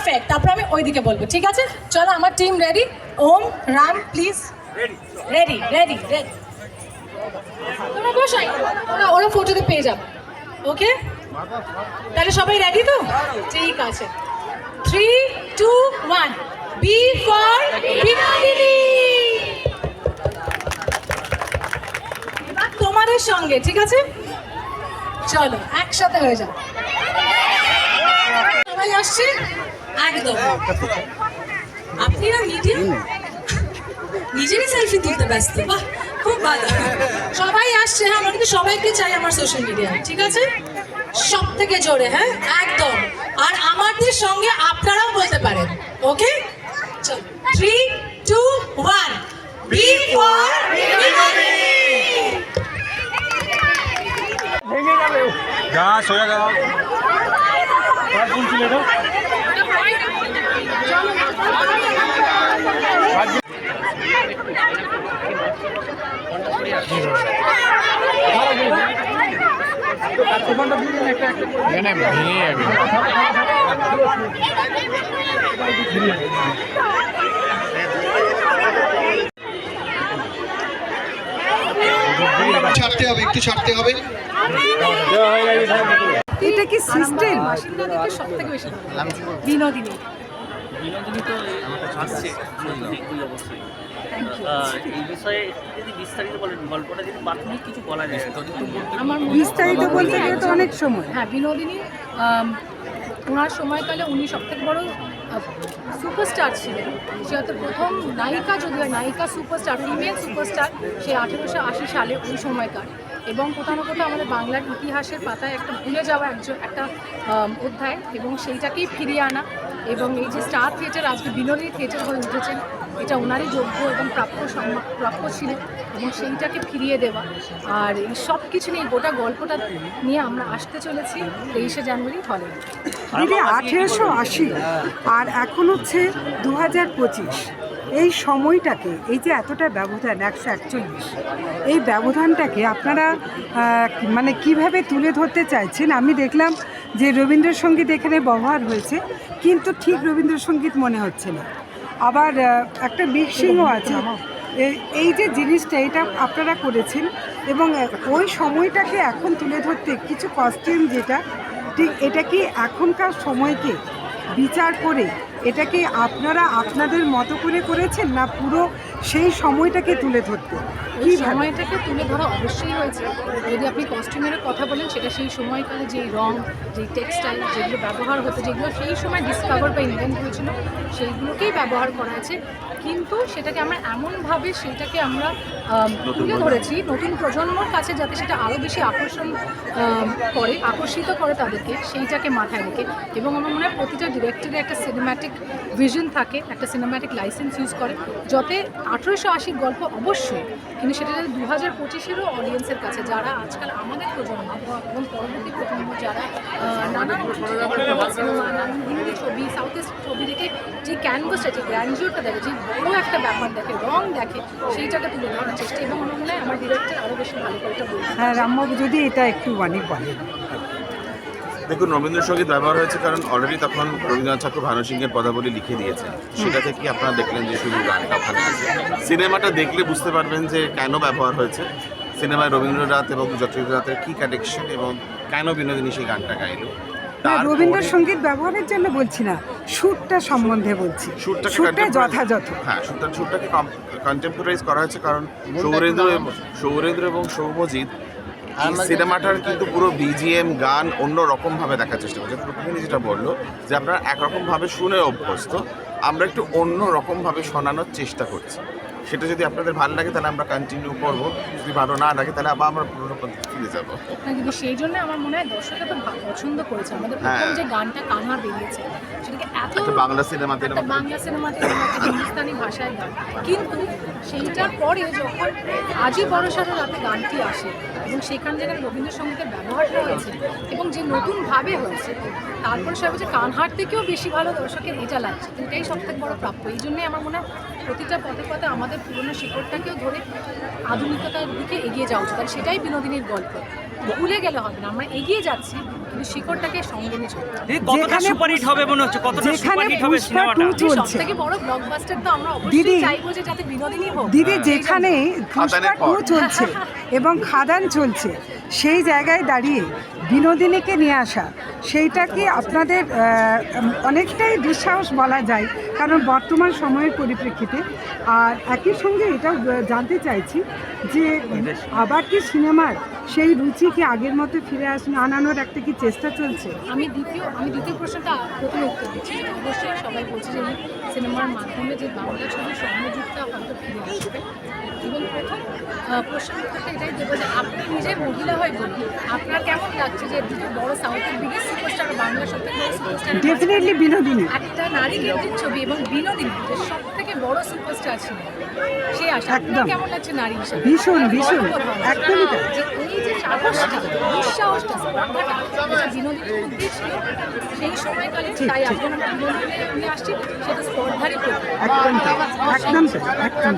Perfect তারপর আমি ওইদিকে বলব ঠিক আছে? চলো আমার team ready Om Ram please ready ready ready তোমরা বসাই। ওরা ওরা ফটোতে পেয়ে যাবে। ওকে তাহলে সবাই রেডি তো? ঠিক আছে। Three two one B for Binodini. তোমাদের সঙ্গে ঠিক আছে? চলো একসাথে হয়ে যাও। সবাই আসছে? একদম। আপনি না মিডিয়াম নিজেরই সেলফি তুলতে ব্যস্ত। বাহ খুব ভালো। সবাই আসছে হ্যাঁ আমরা কিন্তু সবাইকে চাই আমার সোশ্যাল মিডিয়ায় ঠিক আছে? সব থেকে জোরে হ্যাঁ? একদম। আর আমাদের সঙ্গে আপনারাও বলতে পারেন ওকে? চল। Three two one B for যা সোজা গেল এখানে ভেঙে যাবে ছাড়তে হবে একটু ছাড়তে হবে। এটা কি সিস্টেম। বিনোদিনী। বিনোদিনী তো আসছে এই বিষয়ে যদি বিস্তারিত বলেন গল্পটা যদি প্রাথমিক কিছু বলা যায় আমার বিস্তারিত বলতে গেলে তো অনেক সময়। হ্যাঁ বিনোদিনী ওনার সময়কালে উনি সব থেকে বড় সুপারস্টার ছিলেন। সে হয়তো প্রথম নায়িকা যদি হয় নায়িকা সুপারস্টার ফিমেল সুপারস্টার সে আঠেরোশো আশি সালে ওই সময়কার। এবং কোথাও না কোথাও আমাদের বাংলার ইতিহাসের পাতায় একটা ভুলে যাওয়া একজন একটা অধ্যায় এবং সেইটাকেই ফিরিয়ে আনা। এবং এই যে স্টার থিয়েটার আজকে বিনোদিনী থিয়েটার হয়ে উঠেছেন এটা ওনারই যোগ্য এবং প্রাপ্য প্রাপ্য ছিল এবং সেইটাকে ফিরিয়ে দেওয়া। আর এই সব কিছু নিয়ে গোটা গল্পটা নিয়ে আমরা আসতে চলেছি তেইশে জানুয়ারি হলে। দিদি, আঠেরোশো আশি। আর এখন হচ্ছে দু হাজার পঁচিশ। এই সময়টাকে, এই যে এতটা ব্যবধান, একশো একচল্লিশ, এই ব্যবধানটাকে আপনারা মানে কীভাবে তুলে ধরতে চাইছেন? আমি দেখলাম যে রবীন্দ্রসঙ্গীত এখানে ব্যবহার হয়েছে, কিন্তু ঠিক রবীন্দ্রসঙ্গীত মনে হচ্ছে না। আবার একটা একটা মিক্সিংও আছে। এই যে জিনিসটা, এটা আপনারা করেছেন এবং ওই সময়টাকে এখন তুলে ধরতে কিছু কস্টিউম যেটা, ঠিক এটা কি এখনকার সময়কে বিচার করে এটাকে আপনারা আপনাদের মতো করে করেছেন না পুরো সেই সময়টাকে তুলে ধরতে। ওই সময়টাকে তুলে ধরা অবশ্যই হয়েছে। যদি আপনি কস্টিউমের কথা বলেন সেটা সেই সময়কালে যেই রং যেই টেক্সটাইল যেগুলো ব্যবহার হতো যেগুলো সেই সময় ডিসকভার বা ইনভেন্ট হয়েছিল সেইগুলোকেই ব্যবহার করা আছে। কিন্তু সেটাকে আমরা এমনভাবে সেটাকে আমরা তুলে ধরেছি নতুন প্রজন্মর কাছে যাতে সেটা আরও বেশি আকর্ষণ করে আকর্ষিত করে তাদেরকে সেইটাকে মাথায় রেখে। এবং আমার মনে হয় প্রতিটা ডিরেক্টরের একটা সিনেম্যাটিক ভিশন থাকে একটা সিনেম্যাটিক লাইসেন্স ইউজ করে যাতে আঠেরোশো আশির গল্প অবশ্যই কিন্তু সেটা যাতে দু হাজার পঁচিশেরও অডিয়েন্সের কাছে যারা আজকাল আমাদের প্রজন্ম এবং পরবর্তী প্রজন্ম যারা নানান সিনেমা নানান হিন্দি ছবি সাউথ ইস্ট ছবি দেখে যে ক্যানভাসটা যে গ্র্যান্ডিওরটা দেখে যে বড় একটা ব্যাপার দেখে রং দেখে সেইটাকে তুলে ধরার চেষ্টা এবং আমার মনে হয় আমার ডিরেক্টর আরও বেশি ভালো করে হ্যাঁ রামবাবু যদি এটা একটু মানে বলেন। দেখুন রবীন্দ্রসঙ্গীত ব্যবহার হয়েছে কারণ অলরেডি তখন রবীন্দ্রনাথ ঠাকুর ভানু সিংহের পদাবলী লিখে দিয়েছেন। সেটা থেকে আপনারা দেখলেন যে শুধু গানটা ওখানে আছে সিনেমাটা দেখলে বুঝতে পারবেন যে কেন ব্যবহার হয়েছে। সিনেমায় রবীন্দ্রনাথ এবং যতীন্দ্রনাথের কী কানেকশন এবং কেন বিনোদিনী সেই গানটা গাইল? রবীন্দ্রসঙ্গীত ব্যবহারের জন্য বলছি না সুরটা সম্বন্ধে বলছি। সুরটা যথাযথ। হ্যাঁ সুরটা সুরটাকে কন্টেম্পোরাইজ করা হয়েছে কারণ সৌরেন্দ্র এবং সৌরেন্দ্র এবং সৌমজিৎ সিনেমাটার কিন্তু পুরো বিজিএম গান অন্য রকম ভাবে দেখার চেষ্টা করছে। প্রতিদিনই যেটা বলল যে আপনারা একরকম ভাবে শুনে অভ্যস্ত আমরা একটু অন্য রকম ভাবে শোনানোর চেষ্টা করছি। সেটা যদি আপনাদের ভালো লাগে তাহলে আমরা কন্টিনিউ করব। যদি ভালো না লাগে তাহলে আবার আমরা পুরোনো পদ্ধতি ফিরে যাব। না কিন্তু সেই জন্য আমার মনে হয় দর্শকরা তো পছন্দ করেছে। আমাদের প্রথম হ্যাঁ। যে গানটা কান্না বেরিয়েছে সেটাকে এত বাংলা সিনেমাতে বাংলা সিনেমাতে হিন্দুস্তানি ভাষায় গান। কিন্তু সেইটার পরে যখন আজই বড় সড়ো রাতে গানটি আসে এবং সেখান যেখানে রবীন্দ্রসঙ্গীতের ব্যবহারটা হয়েছে এবং যে নতুনভাবে হয়েছে, তারপর সব হচ্ছে কানহার থেকেও বেশি ভালো দর্শকের এটা লাগছে। এটাই সব থেকে বড় প্রাপ্য। এই জন্যই আমার মনে হয় প্রতিটা পথে পথে আমাদের পুরনো শিকড়টাকেও ধরে আধুনিকতার দিকে এগিয়ে যাওয়া উচিত। সেটাই বিনোদিনীর গল্প। ভুলে গেলে হবে না। আমরা এগিয়ে যাচ্ছি শিকড়টাকে সঙ্গে নিয়ে চলতে হবে। দিদি কতটা সুপারহিট হবে মনে হচ্ছে? কতটা সুপারহিট হবে সিনেমাটা টু সব চলছে। থেকে বড় ব্লকবাস্টার তো আমরা অবশ্যই চাইব যে যাতে বিনোদিনী হোক। দিদি যেখানে পুষ্পা টু চলছে এবং খাদান চলছে সেই জায়গায় দাঁড়িয়ে বিনোদিনীকে নিয়ে আসা, সেইটা কি আপনাদের অনেকটাই দুঃসাহস বলা যায়, কারণ বর্তমান সময়ের পরিপ্রেক্ষিতে। আর একই সঙ্গে এটাও জানতে চাইছি যে, আবার কি সিনেমার সেই রুচি কি আগের মতো ফিরে আস আনানোর একটা কি চেষ্টা চলছে? আমি দ্বিতীয় আমি দ্বিতীয় প্রশ্নটা প্রথমে উত্তর দিচ্ছি, অবশ্যই সবাই বলছে যে সিনেমার মাধ্যমে যে বাংলা ছবির স্বর্ণযুগটা হয়তো ফিরে আসবে। এবং প্রথম প্রশ্ন থাকে উত্তরটা এটাই দেবো যে আপনি নিজে মহিলা হয়ে বলুন আপনার কেমন লাগছে যে দুটো বড় সাউথের বিগেস্ট সুপারস্টার বাংলা সব থেকে বড় সুপারস্টার ডেফিনেটলি বিনোদিনী। একটা নারী কেন্দ্রিক ছবি এবং বিনোদিনী সব বড় সুপারস্টার ছিল সে আশা একদম। কেমন লাগছে নারী হিসেবে? ভীষণ, ভীষণ। একদমই তাই। যে এই যে সাহসটা দুঃসাহসটা স্পর্ধাটা বিনোদিনীর মধ্যে ছিল সেই সময়কালে তাই এখন আমরা বিনোদিনী নিয়ে আসছি সেটা স্পর্ধারই একদম তাই। একদম তাই। একদম